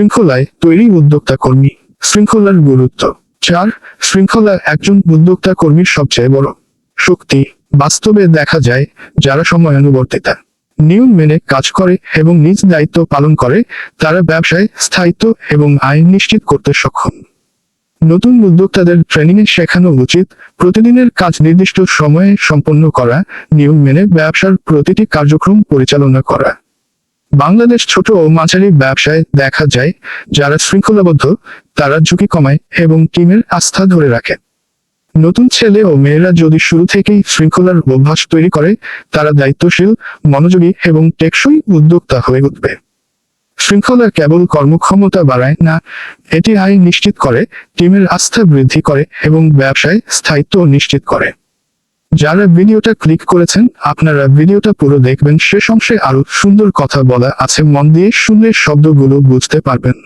শৃঙ্খলায় তৈরি উদ্যোক্তা কর্মী, শৃঙ্খলার গুরুত্ব। চার, শৃঙ্খলা একজন উদ্যোক্তা কর্মীর সবচেয়ে বড় শক্তি। বাস্তবে দেখা যায়, যারা সময়ানুবর্তিতা নিয়ম মেনে কাজ করে এবং নিজ দায়িত্ব পালন করে, তারা ব্যবসায় স্থায়িত্ব এবং আইন নিশ্চিত করতে সক্ষম। নতুন উদ্যোক্তাদের ট্রেনিং এ শেখানো উচিত, প্রতিদিনের কাজ নির্দিষ্ট সময়ে সম্পন্ন করা, নিয়ম মেনে ব্যবসার প্রতিটি কার্যক্রম পরিচালনা করা। বাংলাদেশ ছোট ও মাঝারি ব্যবসায় দেখা যায়, যারা শৃঙ্খলাবদ্ধ, তারা ঝুঁকি কমায় এবং টিমের আস্থা ধরে রাখে। নতুন ছেলে ও মেয়েরা যদি শুরু থেকেই শৃঙ্খলার অভ্যাস তৈরি করে, তারা দায়িত্বশীল, মনোযোগী এবং টেকসই উদ্যোক্তা হয়ে উঠবে। শৃঙ্খলা কেবল কর্মক্ষমতা বাড়ায় না, এটি আয় নিশ্চিত করে, টিমের আস্থা বৃদ্ধি করে এবং ব্যবসায় স্থায়িত্ব নিশ্চিত করে। যারা ভিডিওটা ক্লিক করেছেন, আপনারা ভিডিওটা পুরো দেখবেন শেষ অংশে আরও সুন্দর কথা বলা আছে, মন দিয়ে শুনলে শব্দগুলো বুঝতে পারবেন।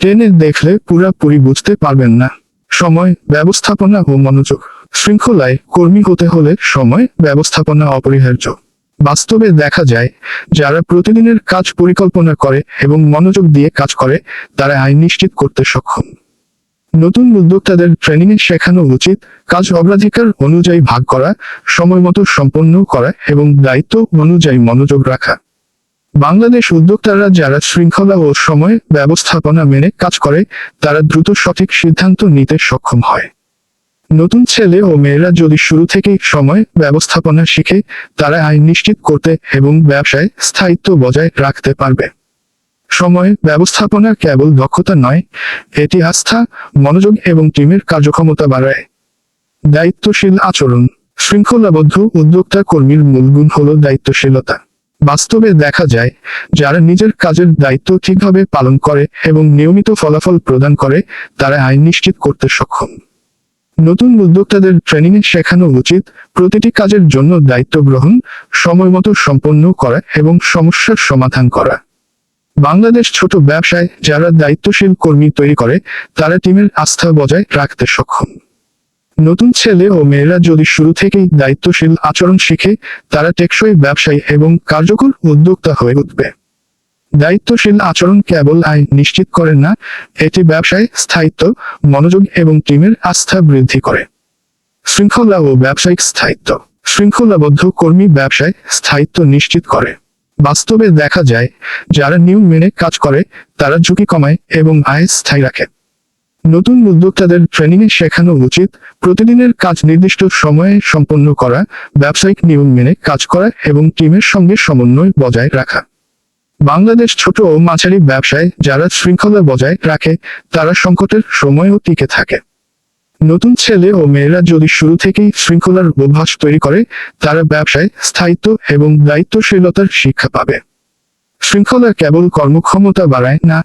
ট্রেনে দেখলে পুরাপুরি বুঝতে পারবেন না। সময়, ব্যবস্থাপনা ও মনোযোগ। শৃঙ্খলায় কর্মী হতে হলে সময়, ব্যবস্থাপনা অপরিহার্য। বাস্তবে দেখা যায়, যারা প্রতিদিনের কাজ পরিকল্পনা করে এবং মনোযোগ দিয়ে কাজ করে, তারা আয় নিশ্চিত করতে সক্ষম। নতুন উদ্যোক্তাদের ট্রেনিং এ শেখানো উচিত, কাজ অগ্রাধিকার অনুযায়ী ভাগ করা, সময় মতো সম্পন্ন করা এবং দায়িত্ব অনুযায়ী মনোযোগ রাখা। বাংলাদেশ উদ্যোক্তারা যারা শৃঙ্খলা ও সময় ব্যবস্থাপনা মেনে কাজ করে, তারা দ্রুত সঠিক সিদ্ধান্ত নিতে সক্ষম হয়। নতুন ছেলে ও মেয়েরা যদি শুরু থেকেই সময় ব্যবস্থাপনা শিখে, তারা আয় নিশ্চিত করতে এবং ব্যবসায় স্থায়িত্ব বজায় রাখতে পারবে। সময় ব্যবস্থাপনা কেবল দক্ষতা নয় এটি আস্থা মনোযোগ এবং টিমের কার্যক্ষমতা বাড়ায়। দায়িত্বশীল আচরণ। শৃঙ্খলাবদ্ধ উদ্যোক্তা কর্মীর মূল গুণ হল দায়িত্বশীলতা। বাস্তবে দেখা যায়, যারা নিজের কাজের দায়িত্ব ঠিকভাবে পালন করে এবং নিয়মিত ফলাফল প্রদান করে, তারা আইন নিশ্চিত করতে সক্ষম। নতুন উদ্যোক্তাদের ট্রেনিং এ শেখানো উচিত, প্রতিটি কাজের জন্য দায়িত্ব গ্রহণ সময় মতো সম্পন্ন করা এবং সমস্যার সমাধান করা। বাংলাদেশ ছোট ব্যবসায় যারা দায়িত্বশীল কর্মী তৈরি করে, তারা টিমের আস্থা বজায় রাখতে সক্ষম। নতুন ছেলে ও মেয়েরা যদি শুরু থেকেই দায়িত্বশীল আচরণ শিখে, তারা টেকসই ব্যবসায়ী এবং কার্যকর উদ্যোক্তা হয়ে উঠবে। দায়িত্বশীল আচরণ কেবল আয় নিশ্চিত করে না, এটি ব্যবসায় স্থায়িত্ব, মনোযোগ এবং টিমের আস্থা বৃদ্ধি করে। শৃঙ্খলা ও ব্যবসায়িক স্থায়িত্ব। শৃঙ্খলাবদ্ধ কর্মী ব্যবসায় স্থায়িত্ব নিশ্চিত করে। বাস্তবে দেখা যায়, যারা নিয়ম মেনে কাজ করে, তারা ঝুঁকি কমায় এবং আয় স্থায়ী রাখে। নতুন উদ্যোক্তাদের ট্রেনিং এ শেখানো উচিত, প্রতিদিনের কাজ নির্দিষ্ট সময়ে সম্পন্ন করা, ব্যবসায়িক নিয়ম মেনে কাজ করা এবং টিমের সঙ্গে সমন্বয় বজায় রাখা। বাংলাদেশ ছোট ও মাঝারি ব্যবসায় যারা শৃঙ্খলা বজায় রাখে, তারা সংকটের সময়ও টিকে থাকে। নতুন ছেলে ও মেয়েরা যদি শুরু থেকেই শৃঙ্খলার অভ্যাস তৈরি করে, তারা ব্যবসায় স্থায়িত্ব এবং দায়িত্বশীলতার শিক্ষা পাবে। শৃঙ্খলা কেবল কর্মক্ষমতা বাড়ায় না,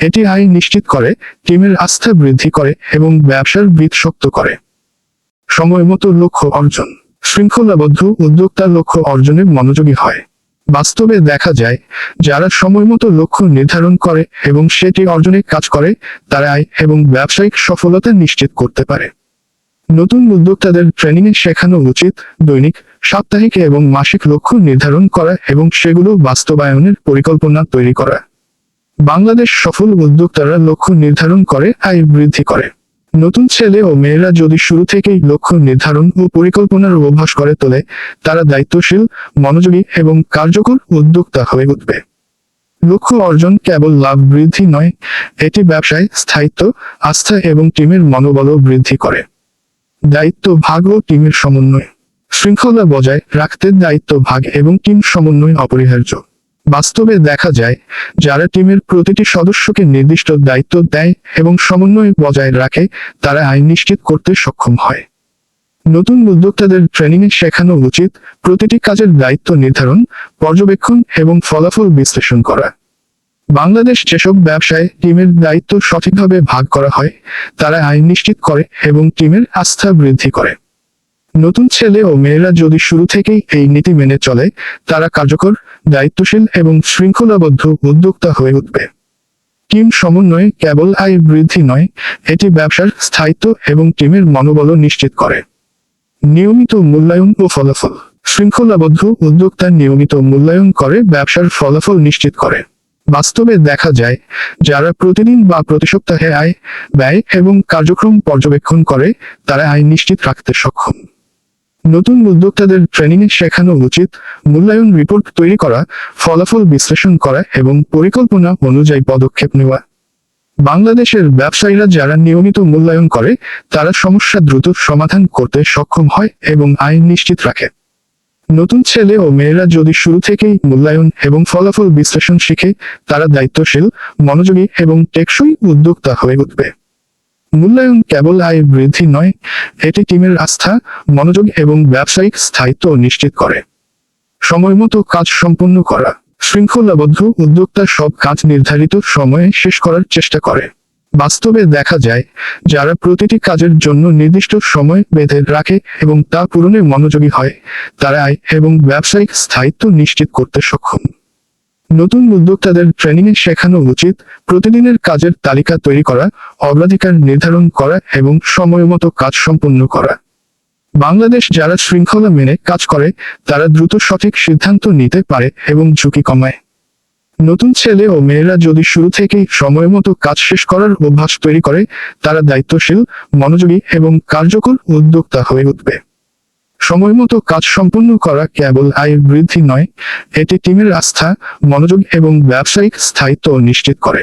এটি আয় নিশ্চিত করে, টিমের আস্থা বৃদ্ধি করে এবং ব্যবসার বৃত শক্ত করে। সময় মতো লক্ষ্য অর্জন। শৃঙ্খলাবদ্ধ উদ্যোক্তার লক্ষ্য অর্জনে মনোযোগী হয়। বাস্তবে দেখা যায়, যারা সময় মতো লক্ষ্য নির্ধারণ করে এবং সেটি অর্জনে কাজ করে, তারা আয় এবং ব্যবসায়িক সফলতা নিশ্চিত করতে পারে। নতুন উদ্যোক্তাদের ট্রেনিং এ শেখানো উচিত দৈনিক, সাপ্তাহিক এবং মাসিক লক্ষ্য নির্ধারণ করা এবং সেগুলো বাস্তবায়নের পরিকল্পনা তৈরি করা। বাংলাদেশ সফল উদ্যোক্তারা লক্ষ্য নির্ধারণ করে, আয় বৃদ্ধি করে। নতুন ছেলে ও মেয়েরা যদি শুরু থেকেই লক্ষ্য নির্ধারণ ও পরিকল্পনার অভ্যাস করে তোলে, তারা দায়িত্বশীল, মনোযোগী এবং কার্যকর উদ্যোক্তা হয়ে উঠবে। লক্ষ্য অর্জন কেবল লাভ বৃদ্ধি নয়, এটি ব্যবসায় স্থায়িত্ব, আস্থা এবং টিমের মনোবলও বৃদ্ধি করে। দায়িত্ব ভাগ ও টিমের সমন্বয়। শৃঙ্খলা বজায় রাখতে দায়িত্ব ভাগ এবং টিম সমন্বয় অপরিহার্য। বাস্তবে দেখা যায়, যারা টিমের প্রতিটি সদস্যকে নির্দিষ্ট দায়িত্ব দেয় এবং সমন্বয় বজায় রাখে, তারা আইন নিশ্চিত করতে সক্ষম হয়। নতুন উদ্যোক্তাদের ট্রেনিং শেখানো উচিত প্রতিটি কাজের দায়িত্ব নির্ধারণ, পর্যবেক্ষণ এবং ফলাফল বিশ্লেষণ করা। বাংলাদেশ যেসব ব্যবসায় টিমের দায়িত্ব সঠিকভাবে ভাগ করা হয়, তারা আইন নিশ্চিত করে এবং টিমের আস্থা বৃদ্ধি করে। নতুন ছেলে ও মেয়েরা যদি শুরু থেকেই এই নীতি মেনে চলে, তারা কার্যকর দায়িত্বশীল এবং শৃঙ্খলাবদ্ধ উদ্যোক্তা হয়ে উঠবে। টিম সমন্বয়ে কেবল আয় বৃদ্ধি নয়, এটি ব্যবসার স্থায়িত্ব এবং টিমের মনোবলও নিশ্চিত করে। নিয়মিত মূল্যায়ন ও ফলাফল। শৃঙ্খলাবদ্ধ উদ্যোক্তা নিয়মিত মূল্যায়ন করে, ব্যবসার ফলাফল নিশ্চিত করে। বাস্তবে দেখা যায়, যারা প্রতিদিন বা প্রতি সপ্তাহে আয়, ব্যয় এবং কার্যক্রম পর্যবেক্ষণ করে, তারা আয় নিশ্চিত রাখতে সক্ষম। নতুন উদ্যোক্তাদের ট্রেনিং এ শেখানো উচিত, মূল্যায়ন রিপোর্ট তৈরি করা, ফলাফল বিশ্লেষণ করা এবং পরিকল্পনা অনুযায়ী পদক্ষেপ নেওয়া। বাংলাদেশের ব্যবসায়ীরা যারা নিয়মিত মূল্যায়ন করে, তারা সমস্যা দ্রুত সমাধান করতে সক্ষম হয় এবং আইন নিশ্চিত রাখে। নতুন ছেলে ও মেয়েরা যদি শুরু থেকেই মূল্যায়ন এবং ফলাফল বিশ্লেষণ শিখে, তারা দায়িত্বশীল, মনোযোগী এবং টেকসই উদ্যোক্তা হয়ে উঠবে। মূল্যায়ন কেবল আয় বৃদ্ধি নয়, এটি টিমের আস্থা, মনোযোগ এবং ব্যবসায়িক স্থায়িত্ব নিশ্চিত করে। সময়মতো কাজ সম্পন্ন করা। শৃঙ্খলাবদ্ধ উদ্যোক্তা সব কাজ নির্ধারিত সময়ে শেষ করার চেষ্টা করে। বাস্তবে দেখা যায়, যারা প্রতিটি কাজের জন্য নির্দিষ্ট সময় বেঁধে রাখে এবং তা পূরণে মনোযোগী হয়, তারা আয় এবং ব্যবসায়িক স্থায়িত্ব নিশ্চিত করতে সক্ষম। নতুন উদ্যোক্তাদের ট্রেনিং এ শেখানো উচিত প্রতিদিনের কাজের তালিকা তৈরি করা, অগ্রাধিকার নির্ধারণ করা এবং সময়মতো কাজ সম্পন্ন করা। বাংলাদেশ যারা শৃঙ্খলা মেনে কাজ করে, তারা দ্রুত সঠিক সিদ্ধান্ত নিতে পারে এবং ঝুঁকি কমায়। নতুন ছেলে ও মেয়েরা যদি শুরু থেকেই সময়মতো কাজ শেষ করার অভ্যাস তৈরি করে, তারা দায়িত্বশীল, মনোযোগী এবং কার্যকর উদ্যোক্তা হয়ে উঠবে। সময়মতো কাজ সম্পন্ন করা কেবল আয়ের বৃদ্ধি নয়, এটি টিমের আস্থা, মনোযোগ এবং ব্যবসায়িক স্থায়িত্ব নিশ্চিত করে।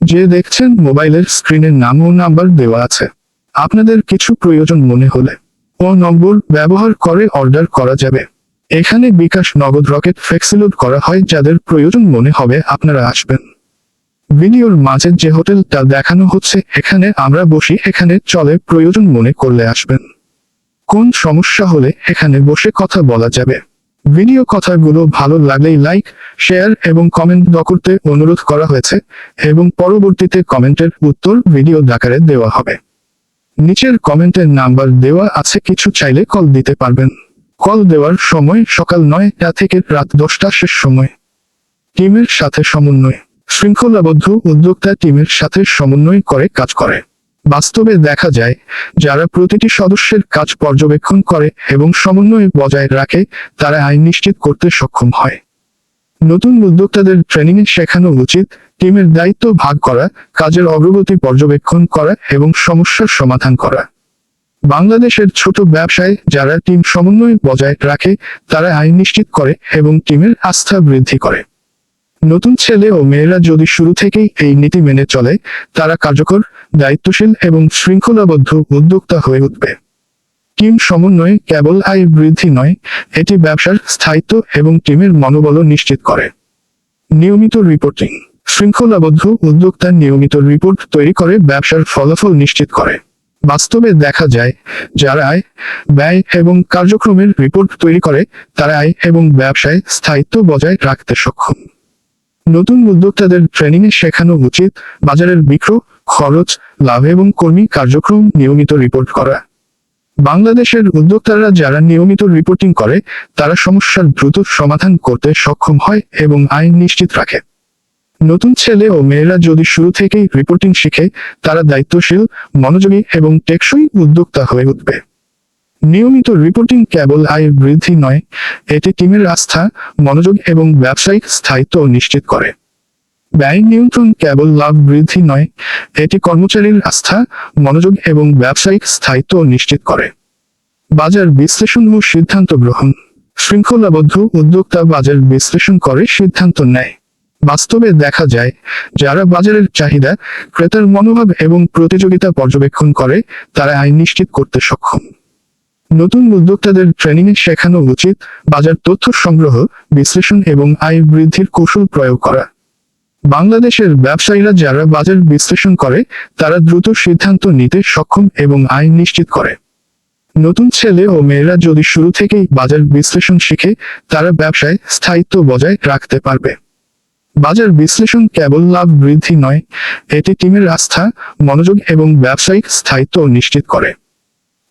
যে দেখছেন মোবাইলের স্ক্রিনের নাম ও নাম্বার দেওয়া আছে। আপনাদের কিছু প্রয়োজন মনে হলে ও নম্বর ব্যবহার করে অর্ডার করা যাবে। এখানে বিকাশ নগদ রকেট ফ্লেক্সিলোড করা হয় যাদের প্রয়োজন মনে হবে আপনারা আসবেন। ভিডিওর মাঝে যে হোটেলটা দেখানো হচ্ছে, এখানে আমরা বসি, এখানে চলে প্রয়োজন মনে করলে আসবেন। কোন সমস্যা হলে এখানে বসে কথা বলা যাবে? ভিডিও কথাগুলো ভালো লাগলেই লাইক, শেয়ার এবং কমেন্ট দ করতে অনুরোধ করা হয়েছে এবং পরবর্তীতে কমেন্টের উত্তর ভিডিও আকারে দেওয়া হবে। নিচের কমেন্টের নাম্বার দেওয়া আছে, কিছু চাইলে কল দিতে পারবেন। কল দেওয়ার সময় সকাল নয়টা থেকে রাত দশটা শেষ সময়। টিমের সাথে সমন্বয়। শৃঙ্খলাবদ্ধ উদ্যোক্তা টিমের সাথে সমন্বয় করে কাজ করে। বাস্তবে দেখা যায়, যারা প্রতিটি সদস্যের কাজ পর্যবেক্ষণ করে এবং সমন্বয় বজায় রাখে, তারা আইন নিশ্চিত করতে সক্ষম হয়। নতুন উদ্যোক্তাদের ট্রেনিং এ শেখানো উচিত, টিমের দায়িত্ব ভাগ করা, কাজের অগ্রগতি পর্যবেক্ষণ করা এবং সমস্যার সমাধান করা। বাংলাদেশের ছোট ব্যবসায় যারা টিম সমন্বয় বজায় রাখে, তারা আইন নিশ্চিত করে এবং টিমের আস্থা বৃদ্ধি করে। নতুন ছেলে ও মেয়েরা যদি শুরু থেকেই এই নীতি মেনে চলে, তারা কার্যকর দায়িত্বশীল এবং শৃঙ্খলাবদ্ধ উদ্যোক্তা হয়ে উঠবে। টিম সমন্বয়ে কেবল আয় বৃদ্ধি নয়, এটি ব্যবসার স্থায়িত্ব এবং টিমের মনোবলও নিশ্চিত করে। নিয়মিত রিপোর্টিং। শৃঙ্খলাবদ্ধ উদ্যোক্তা নিয়মিত রিপোর্ট তৈরি করে, ব্যবসার ফলাফল নিশ্চিত করে। বাস্তবে দেখা যায়, যারা আয়, ব্যয় এবং কার্যক্রমের রিপোর্ট তৈরি করে, তারা আয় এবং ব্যবসায় স্থায়িত্ব বজায় রাখতে সক্ষম। নতুন উদ্যোক্তাদের ট্রেনিং এ শেখানো উচিত, বাজারের বিক্রয় খরচ, লাভ এবং কর্মী কার্যক্রম নিয়মিত রিপোর্ট করা। বাংলাদেশের উদ্যোক্তারা যারা নিয়মিত রিপোর্টিং করে, তারা সমস্যার দ্রুত সমাধান করতে সক্ষম হয় এবং আইন নিশ্চিত রাখে। নতুন ছেলে ও মেয়েরা যদি শুরু থেকেই রিপোর্টিং শিখে, তারা দায়িত্বশীল, মনোযোগী এবং টেকসই উদ্যোক্তা হয়ে উঠবে। নিয়মিত রিপোর্টিং কেবল আয় বৃদ্ধি নয়, এটি টিমের আস্থা, মনোযোগ এবং ব্যবসায়িক স্থায়িত্ব নিশ্চিত করে। ব্যয় নিয়ন্ত্রণ কেবল লাভ বৃদ্ধি নয়, এটি কর্মচারীর আস্থা, মনোযোগ এবং ব্যবসায়িক স্থায়িত্ব নিশ্চিত করে। বাজার বিশ্লেষণ ও সিদ্ধান্ত গ্রহণ। শৃঙ্খলাবদ্ধ উদ্যোক্তা বাজার বিশ্লেষণ করে সিদ্ধান্ত নেয়। বাস্তবে দেখা যায়, যারা বাজারের চাহিদা, ক্রেতার মনোভাব এবং প্রতিযোগিতা পর্যবেক্ষণ করে, তারা আইন নিশ্চিত করতে সক্ষম। নতুন উদ্যোক্তাদের ট্রেনিং এ শেখানো উচিত বাজার তথ্য সংগ্রহ, বিশ্লেষণ এবং আয় বৃদ্ধির কৌশল প্রয়োগ করা। বাংলাদেশের ব্যবসায়ীরা যারা বাজার বিশ্লেষণ করে, তারা দ্রুত সিদ্ধান্ত নিতে সক্ষম এবং আইন নিশ্চিত করে। নতুন ছেলে ও মেয়েরা যদি শুরু থেকেই বাজার বিশ্লেষণ শিখে, তারা ব্যবসায় স্থায়িত্ব বজায় রাখতে পারবে। বাজার বিশ্লেষণ কেবল লাভ বৃদ্ধি নয়, এটি টিমের আস্থা, মনোযোগ এবং ব্যবসায়িক স্থায়িত্ব নিশ্চিত করে।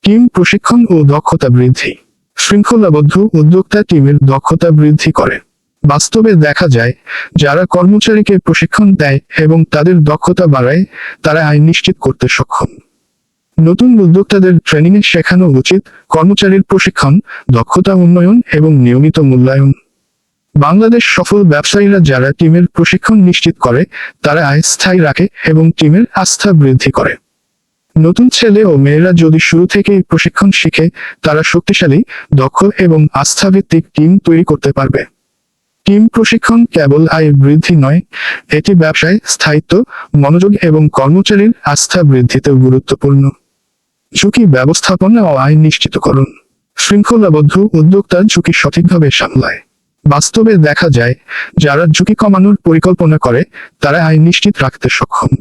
টিম প্রশিক্ষণ ও দক্ষতা বৃদ্ধি। শৃঙ্খলাবদ্ধ উদ্যোক্তা টিমের দক্ষতা বৃদ্ধি করে। বাস্তবে দেখা যায়, যারা কর্মচারীকে প্রশিক্ষণ দেয় এবং তাদের দক্ষতা বাড়ায়, তারা আইন নিশ্চিত করতে সক্ষম। নতুন উদ্যোক্তাদের ট্রেনিং এ শেখানো উচিত কর্মচারীর প্রশিক্ষণ, দক্ষতা উন্নয়ন এবং নিয়মিত মূল্যায়ন। বাংলাদেশ সফল ব্যবসায়ীরা যারা টিমের প্রশিক্ষণ নিশ্চিত করে, তারা আয় স্থায়ী রাখে এবং টিমের আস্থা বৃদ্ধি করে। নতুন ছেলে ও মেয়েরা যদি শুরু থেকেই প্রশিক্ষণ শিখে, তারা শক্তিশালী, দক্ষ এবং আস্থাভিত্তিক টিম তৈরি করতে পারবে। টিম প্রশিক্ষণ কেবল আয় বৃদ্ধি নয়, এটি ব্যবসায় স্থায়িত্ব, মনোযোগ এবং কর্মচারীর আস্থা বৃদ্ধিতেও গুরুত্বপূর্ণ। ঝুঁকি ব্যবস্থাপনা ও আয় নিশ্চিতকরণ। শৃঙ্খলাবদ্ধ উদ্যোক্তা ঝুঁকি সঠিকভাবে সামলায়। বাস্তবে দেখা যায়, যারা ঝুঁকি কমানোর পরিকল্পনা করে, তারা আয় নিশ্চিত রাখতে সক্ষম।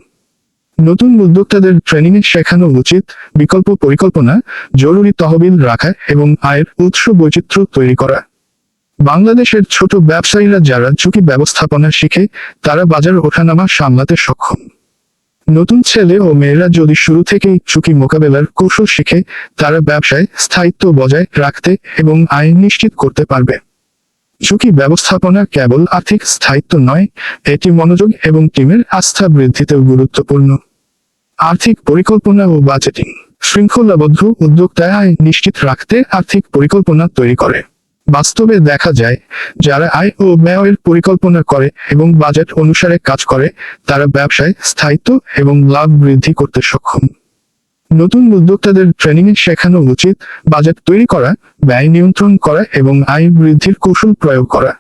নতুন উদ্যোক্তাদের ট্রেনিং এ শেখানো উচিত, বিকল্প পরিকল্পনা, জরুরি তহবিল রাখা এবং আয়ের উৎস বৈচিত্র্য তৈরি করা। বাংলাদেশের ছোট ব্যবসায়ীরা যারা ঝুঁকি ব্যবস্থাপনা শিখে, তারা বাজার ওঠানামা সামলাতে সক্ষম। নতুন ছেলে ও মেয়েরা যদি শুরু থেকেই ঝুঁকি মোকাবেলার কৌশল শিখে, তারা ব্যবসায় স্থায়িত্ব বজায় রাখতে এবং আয় নিশ্চিত করতে পারবে। ঝুঁকি ব্যবস্থাপনা কেবল আর্থিক স্থায়িত্ব নয়, এটি মনোযোগ এবং টিমের আস্থা বৃদ্ধিতেও গুরুত্বপূর্ণ। আর্থিক পরিকল্পনা ও বাজেটিং। শৃঙ্খলাবদ্ধ উদ্যোক্তায় আয় নিশ্চিত রাখতে আর্থিক পরিকল্পনা তৈরি করে। বাস্তবে দেখা যায়, যারা আয় ও ব্যয়ের পরিকল্পনা করে এবং বাজেট অনুসারে কাজ করে, তারা ব্যবসায় স্থায়িত্ব এবং লাভ বৃদ্ধি করতে সক্ষম। নতুন উদ্যোক্তাদের ট্রেনিং এ শেখানো উচিত বাজেট তৈরি করা, ব্যয় নিয়ন্ত্রণ করা এবং আয় বৃদ্ধির কৌশল প্রয়োগ করা।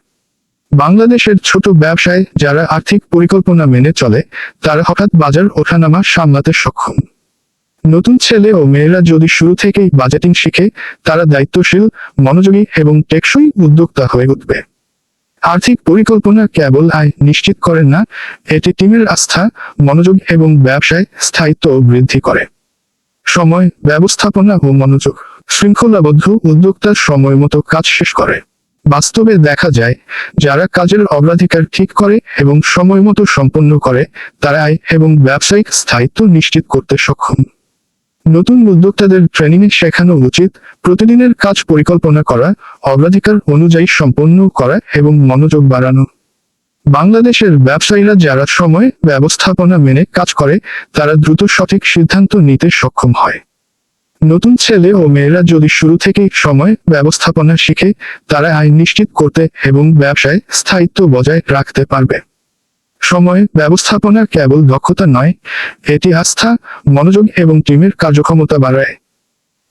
বাংলাদেশের ছোট ব্যবসায় যারা আর্থিক পরিকল্পনা মেনে চলে, তারা হঠাৎ বাজার ওঠানামা সামলাতে সক্ষম। নতুন ছেলে ও মেয়েরা যদি শুরু থেকেই বাজেটিং শিখে, তারা দায়িত্বশীল, মনোযোগী এবং টেকসই উদ্যোক্তা হয়ে উঠবে। আর্থিক পরিকল্পনা কেবল আয় নিশ্চিত করে না, এটি টিমের আস্থা, মনোযোগ এবং ব্যবসায় স্থায়িত্ব বৃদ্ধি করে। সময়, ব্যবস্থাপনা ও মনোযোগ শৃঙ্খলাবদ্ধ উদ্যোক্তা সময় মতো কাজ শেষ করে। বাস্তবে দেখা যায়, যারা কাজের অগ্রাধিকার ঠিক করে এবং সময় মতো সম্পন্ন করে, তারা আয় এবং ব্যবসায়িক স্থায়িত্ব নিশ্চিত করতে সক্ষম। নতুন উদ্যোক্তাদের ট্রেনিং শেখানো উচিত প্রতিদিনের কাজ পরিকল্পনা করা, অগ্রাধিকার অনুযায়ী সম্পন্ন করা এবং মনোযোগ বাড়ানো। বাংলাদেশের ব্যবসায়ীরা যারা সময়, ব্যবস্থাপনা মেনে কাজ করে, তারা দ্রুত সঠিক সিদ্ধান্ত নিতে সক্ষম হয়। নতুন ছেলে ও মেয়েরা যদি শুরু থেকেই সময়, ব্যবস্থাপনা শিখে, তারা আয় নিশ্চিত করতে এবং ব্যবসায় স্থায়িত্ব বজায় রাখতে পারবে। সময় ব্যবস্থাপনা কেবল দক্ষতা নয় এটি আস্থা মনোযোগ এবং টিমের কার্যক্ষমতা বাড়ায়।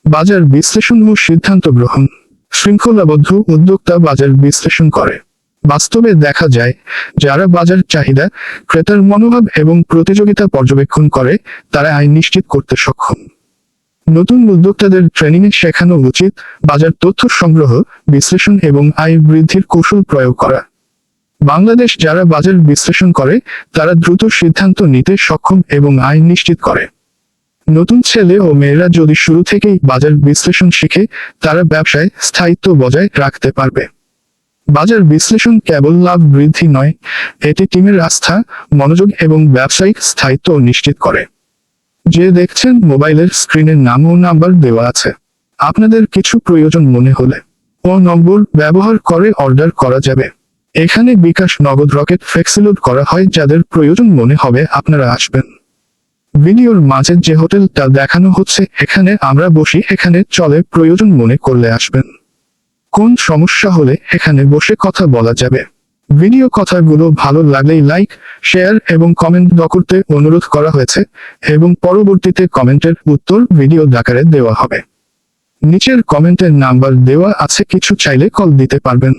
বাজার বিশ্লেষণ ও সিদ্ধান্ত গ্রহণ। শৃঙ্খলাবদ্ধ উদ্যোক্তা বাজার বিশ্লেষণ করে। বাস্তবে দেখা যায়, যারা বাজার চাহিদা, ক্রেতার মনোভাব এবং প্রতিযোগিতা পর্যবেক্ষণ করে, তারা আয় নিশ্চিত করতে সক্ষম। নতুন উদ্যোক্তাদের ট্রেনিং এ শেখানো উচিত বাজার তথ্য সংগ্রহ, বিশ্লেষণ এবং আয় বৃদ্ধির কৌশল প্রয়োগ করা। বাংলাদেশ যারা বাজার বিশ্লেষণ করে, তারা দ্রুত সিদ্ধান্ত নিতে সক্ষম এবং আয় নিশ্চিত করে। নতুন ছেলে ও মেয়েরা যদি শুরু থেকেই বাজার বিশ্লেষণ শিখে, তারা ব্যবসায় স্থায়িত্ব বজায় রাখতে পারবে। বাজার বিশ্লেষণ কেবল লাভ বৃদ্ধি নয়, এটি টিমের আস্থা, মনোযোগ এবং ব্যবসায়িক স্থায়িত্ব নিশ্চিত করে। যে দেখছেন মোবাইলের স্ক্রিনের নাম ও নাম্বার দেওয়া আছে। আপনাদের কিছু প্রয়োজন মনে হলে ও নম্বর ব্যবহার করে অর্ডার করা যাবে। এখানে বিকাশ নগদ রকেট ফ্লেক্সিলোড করা হয় যাদের প্রয়োজন মনে হবে আপনারা আসবেন। ভিডিওর মাঝে যে হোটেলটা দেখানো হচ্ছে, এখানে আমরা বসি, এখানে চলে প্রয়োজন মনে করলে আসবেন। কোন সমস্যা হলে এখানে বসে কথা বলা যাবে। ভিডিও কথাগুলো ভালো লাগলেই লাইক, শেয়ার এবং কমেন্ট দ করতে অনুরোধ করা হয়েছে এবং পরবর্তীতে কমেন্টের উত্তর ভিডিও আকারে দেওয়া হবে। নিচের কমেন্টের নাম্বার দেওয়া আছে, কিছু চাইলে কল দিতে পারবেন।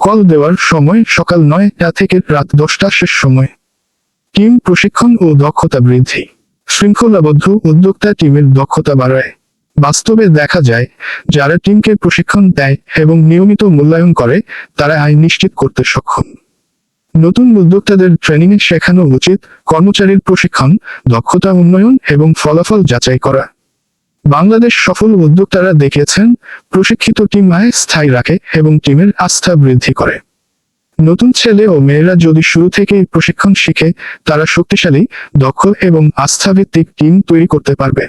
কল দেওয়ার সময় সকাল নয়টা থেকে রাত দশটা শেষ সময়। টিম প্রশিক্ষণ ও দক্ষতা বৃদ্ধি। শৃঙ্খলাবদ্ধ উদ্যোক্তা টিমের দক্ষতা বাড়ায়। বাস্তবে দেখা যায়, যারা টিমকে প্রশিক্ষণ দেয় এবং নিয়মিত মূল্যায়ন করে, তারা আয় নিশ্চিত করতে সক্ষম। নতুন উদ্যোক্তাদের ট্রেনিংয়ে শেখানো উচিত কর্মচারীর প্রশিক্ষণ, দক্ষতা উন্নয়ন এবং ফলাফল যাচাই করা। বাংলাদেশ সফল উদ্যোক্তারা দেখিয়েছেন প্রশিক্ষিত টিম আয় স্থায়ী রাখে এবং টিমের আস্থা বৃদ্ধি করে। নতুন ছেলে ও মেয়েরা যদি শুরু থেকেই প্রশিক্ষণ শিখে, তারা শক্তিশালী, দক্ষ এবং আস্থাভিত্তিক টিম তৈরি করতে পারবে।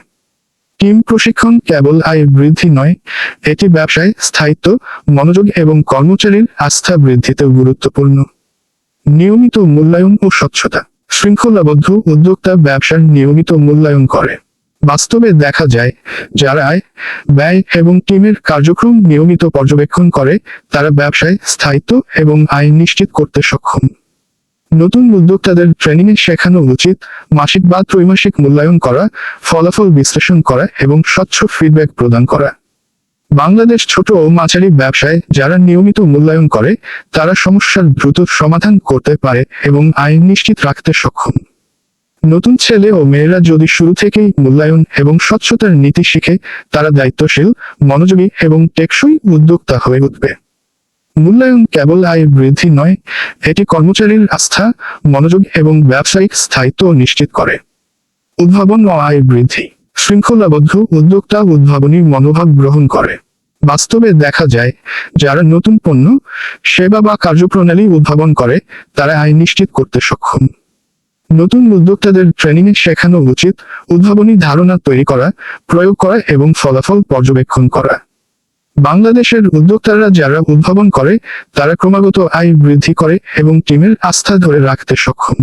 টিম প্রশিক্ষণ কেবল আয় বৃদ্ধি নয়, এটি ব্যবসায় স্থায়িত্ব, মনোযোগ এবং কর্মচারীর আস্থা বৃদ্ধিতেও গুরুত্বপূর্ণ। নিয়মিত মূল্যায়ন ও স্বচ্ছতা। শৃঙ্খলাবদ্ধ উদ্যোক্তা ব্যবসার নিয়মিত মূল্যায়ন করে। বাস্তবে দেখা যায়, যারা আয়, ব্যয় এবং টিমের কার্যক্রম নিয়মিত পর্যবেক্ষণ করে, তারা ব্যবসায় স্থায়িত্ব এবং আয় নিশ্চিত করতে সক্ষম। নতুন উদ্যোক্তাদের ট্রেনিং এ শেখানো উচিত মাসিক বা ত্রৈমাসিক মূল্যায়ন করা, ফলাফল বিশ্লেষণ করা এবং স্বচ্ছ ফিডব্যাক প্রদান করা। বাংলাদেশ ছোট ও মাঝারি ব্যবসায় যারা নিয়মিত মূল্যায়ন করে, তারা সমস্যার দ্রুত সমাধান করতে পারে এবং আয় নিশ্চিত রাখতে সক্ষম। নতুন ছেলে ও মেয়েরা যদি শুরু থেকেই মূল্যায়ন এবং স্বচ্ছতার নীতি শিখে, তারা দায়িত্বশীল, মনোযোগী এবং টেকসই উদ্যোক্তা হয়ে উঠবে। মূল্যায়ন কেবল আয় বৃদ্ধি নয়, এটি কর্মচারীর আস্থা, মনোযোগ এবং ব্যবসায়িক স্থায়িত্ব নিশ্চিত করে। উদ্ভাবন ও আয় বৃদ্ধি। শৃঙ্খলাবদ্ধ উদ্যোক্তা উদ্ভাবনী মনোভাব গ্রহণ করে। বাস্তবে দেখা যায়, যারা নতুন পণ্য, সেবা বা কার্যপ্রণালী উদ্ভাবন করে, তারা আয় নিশ্চিত করতে সক্ষম। নতুন উদ্যোক্তাদের ট্রেনিং এ শেখানো উচিত উদ্ভাবনী ধারণা তৈরি করা, প্রয়োগ করা এবং ফলাফল পর্যবেক্ষণ করা। বাংলাদেশের উদ্যোক্তারা যারা উদ্ভাবন করে, তারা ক্রমাগত আয় বৃদ্ধি করে এবং টিমের আস্থা ধরে রাখতে সক্ষম।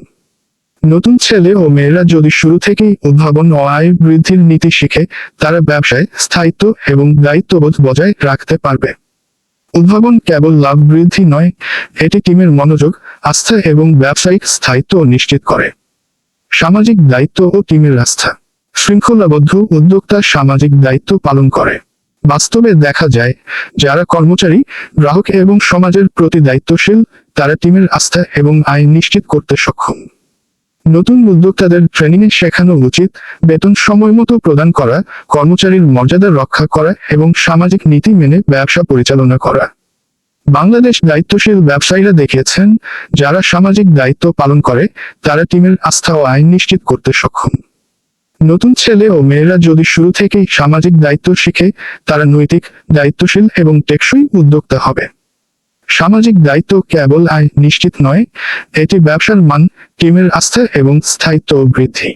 নতুন ছেলে ও মেয়েরা যদি শুরু থেকেই উদ্ভাবন ও আয় বৃদ্ধির নীতি শিখে, তারা ব্যবসায় স্থায়িত্ব এবং দায়িত্ববোধ বজায় রাখতে পারবে। উদ্ভাবন কেবল লাভ বৃদ্ধি নয়, এটি টিমের মনোযোগ, আস্থা এবং ব্যবসায়িক স্থায়িত্ব নিশ্চিত করে। সামাজিক দায়িত্ব ও টিমের আস্থা। শৃঙ্খলাবদ্ধ উদ্যোক্তা সামাজিক দায়িত্ব পালন করে। বাস্তবে দেখা যায়, যারা কর্মচারী, গ্রাহক এবং সমাজের প্রতি দায়িত্বশীল, তারা টিমের আস্থা এবং আয় নিশ্চিত করতে সক্ষম। নতুন উদ্যোক্তাদের ট্রেনিং এ শেখানো উচিত, বেতন সময় মতো প্রদান করা, কর্মচারীর মর্যাদা রক্ষা করা এবং সামাজিক নীতি মেনে ব্যবসা পরিচালনা করা। বাংলাদেশ দায়িত্বশীল ব্যবসায়ীরা দেখিয়েছেন, যারা সামাজিক দায়িত্ব পালন করে, তারা টিমের আস্থা ও আইন নিশ্চিত করতে সক্ষম। নতুন ছেলে ও মেয়েরা যদি শুরু থেকেই সামাজিক দায়িত্ব শিখে, তারা নৈতিক, দায়িত্বশীল এবং টেকসই উদ্যোক্তা হবে। সামাজিক দায়িত্ব কেবল আয় নিশ্চিত নয়, এটি ব্যবসার মান, টিমের আস্থা এবং স্থায়িত্ব বৃদ্ধি।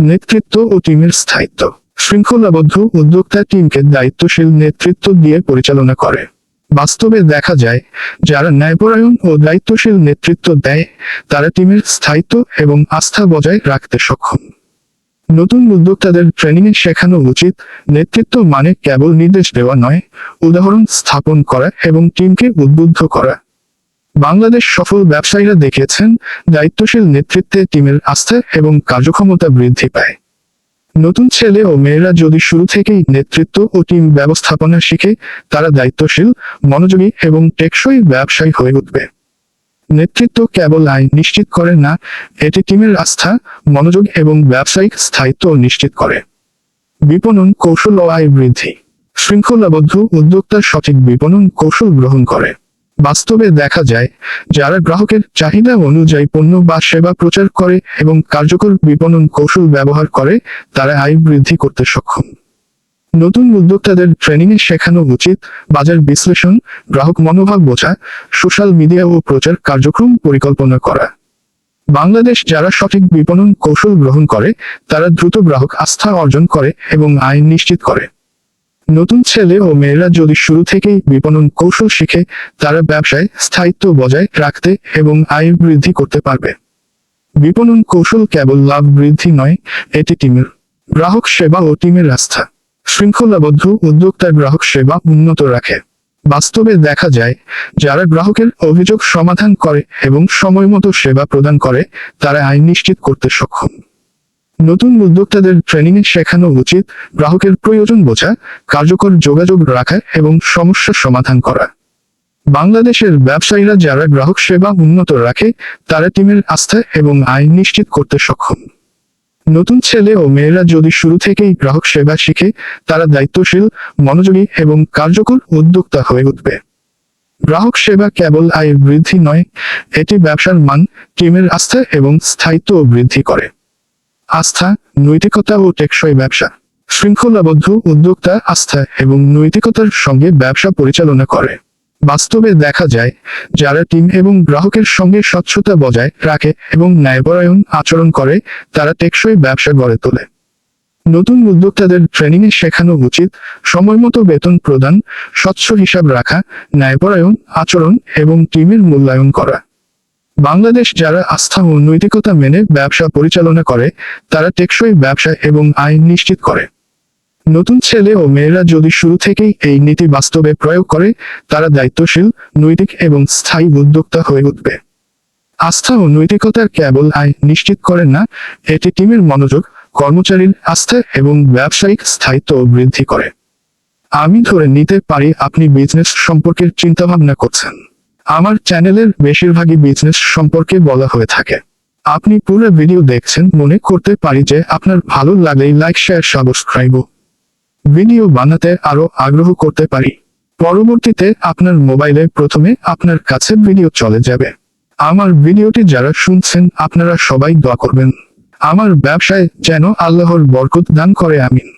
নেতৃত্ব ও টিমের স্থায়িত্ব। শৃঙ্খলাবদ্ধ উদ্যোক্তা টিমকে দায়িত্বশীল নেতৃত্ব দিয়ে পরিচালনা করে। বাস্তবে দেখা যায়, যারা ন্যায়পরায়ণ ও দায়িত্বশীল নেতৃত্ব দেয়, তারা টিমের স্থায়িত্ব এবং আস্থা বজায় রাখতে সক্ষম। নতুন উদ্যোক্তাদের ট্রেনিং এ শেখানো উচিত, নেতৃত্ব মানে কেবল নির্দেশ দেওয়া নয়, উদাহরণ স্থাপন করা এবং টিমকে উদ্বুদ্ধ করা। বাংলাদেশ সফল ব্যবসায়ীরা দেখেছেন, দায়িত্বশীল নেতৃত্বে টিমের আস্থা এবং কার্যক্ষমতা বৃদ্ধি পায়। নতুন ছেলে ও মেয়েরা যদি শুরু থেকেই নেতৃত্ব ও টিম ব্যবস্থাপনা শিখে, তারা দায়িত্বশীল, মনোযোগী এবং টেকসই ব্যবসায়ী হয়ে উঠবে। নেতৃত্ব কেবল আয় নিশ্চিত করে না, এটি টিমের আস্থা, মনোযোগ এবং ব্যবসায়িক স্থায়িত্ব নিশ্চিত করে। বিপণন কৌশল ও আয় বৃদ্ধি। শৃঙ্খলাবদ্ধ উদ্যোক্তা সঠিক বিপণন কৌশল গ্রহণ করে। বাস্তবে দেখা যায়, যারা গ্রাহকের চাহিদা অনুযায়ী পণ্য বা সেবা প্রচার করে এবং কার্যকর বিপণন কৌশল ব্যবহার করে, তারা আয় বৃদ্ধি করতে সক্ষম। নতুন উদ্যোক্তাদের ট্রেনিং এ শেখানো উচিত বাজার বিশ্লেষণ, গ্রাহক মনোভাব বোঝা, সোশ্যাল মিডিয়া ও প্রচার কার্যক্রম পরিকল্পনা করা। বাংলাদেশ যারা সঠিক বিপণন কৌশল গ্রহণ করে, তারা দ্রুত গ্রাহক আস্থা অর্জন করে এবং আইন নিশ্চিত করে। নতুন ছেলে ও মেয়েরা যদি শুরু থেকেই বিপণন কৌশল শিখে, তারা ব্যবসায় স্থায়িত্ব বজায় রাখতে এবং আয় বৃদ্ধি করতে পারবে। বিপণন কৌশল কেবল লাভ বৃদ্ধি নয়, এটি টিমের, গ্রাহক সেবা ও টিমের আস্থা। শৃঙ্খলাবদ্ধ উদ্যোক্তা গ্রাহক সেবা উন্নত রাখে। বাস্তবে দেখা যায়, যারা গ্রাহকের অভিযোগ সমাধান করে এবং সময়মতো সেবা প্রদান করে, তারা আইন নিশ্চিত করতে সক্ষম। নতুন উদ্যোক্তাদের ট্রেনিং এ শেখানো উচিত গ্রাহকের প্রয়োজন বোঝা, কার্যকর যোগাযোগ রাখা এবং সমস্যা সমাধান করা। বাংলাদেশের ব্যবসায়ীরা যারা গ্রাহক সেবা উন্নত রাখে, তারা টিমের আস্থা এবং আইন নিশ্চিত করতে সক্ষম। নতুন ছেলে ও মেয়েরা যদি শুরু থেকেই গ্রাহক সেবা শিখে, তারা দায়িত্বশীল, মনোযোগী এবং কার্যকর উদ্যোক্তা হয়ে উঠবে। গ্রাহক সেবা কেবল আয়ের বৃদ্ধি নয়, এটি ব্যবসার মান, টিমের আস্থা এবং স্থায়িত্ব বৃদ্ধি করে। আস্থা, নৈতিকতা ও টেকসই ব্যবসা। শৃঙ্খলাবদ্ধ উদ্যোক্তা আস্থা এবং নৈতিকতার সঙ্গে ব্যবসা পরিচালনা করে। বাস্তবে দেখা যায়, যারা টিম এবং গ্রাহকের সঙ্গে স্বচ্ছতা বজায় রাখে এবং ন্যায়পরায়ণ আচরণ করে, তারা টেকসই ব্যবসা গড়ে তোলে। নতুন উদ্যোক্তাদের ট্রেনিং এ শেখানো উচিত সময়মতো বেতন প্রদান, স্বচ্ছ হিসাব রাখা, ন্যায়পরায়ণ আচরণ এবং টিমের মূল্যায়ন করা। বাংলাদেশ যারা আস্থা ও নৈতিকতা মেনে ব্যবসা পরিচালনা করে, তারা টেকসই ব্যবসা এবং আইন নিশ্চিত করে। নতুন ছেলে ও মেয়েরা যদি শুরু থেকেই এই নীতি বাস্তবে প্রয়োগ করে, তারা দায়িত্বশীল, নৈতিক এবং স্থায়ী উদ্যোক্তা হয়ে উঠবে। আস্থা ও নৈতিকতার কেবল আয় নিশ্চিত করেন না, এটি টিমের মনোযোগ, কর্মচারীর আস্থা এবং ব্যবসায়িক স্থায়িত্ব বৃদ্ধি করে। আমি ধরে নিতে পারি আপনি বিজনেস সম্পর্কে চিন্তাভাবনা করছেন। আমার চ্যানেলের বেশিরভাগই বিজনেস সম্পর্কে বলা হয়ে থাকে। আপনি পুরো ভিডিও দেখছেন, মনে করতে পারি যে আপনার ভালো লাগলেই লাইক, শেয়ার, সাবস্ক্রাইব। ভিডিও বানাতে আরও আগ্রহ করতে পারি। পরবর্তীতে আপনার মোবাইলে প্রথমে আপনার কাছে ভিডিও চলে যাবে। আমার ভিডিওটি যারা শুনছেন, আপনারা সবাই দোয়া করবেন। আমার ব্যবসায় যেন আল্লাহর বরকত দান করে, আমিন।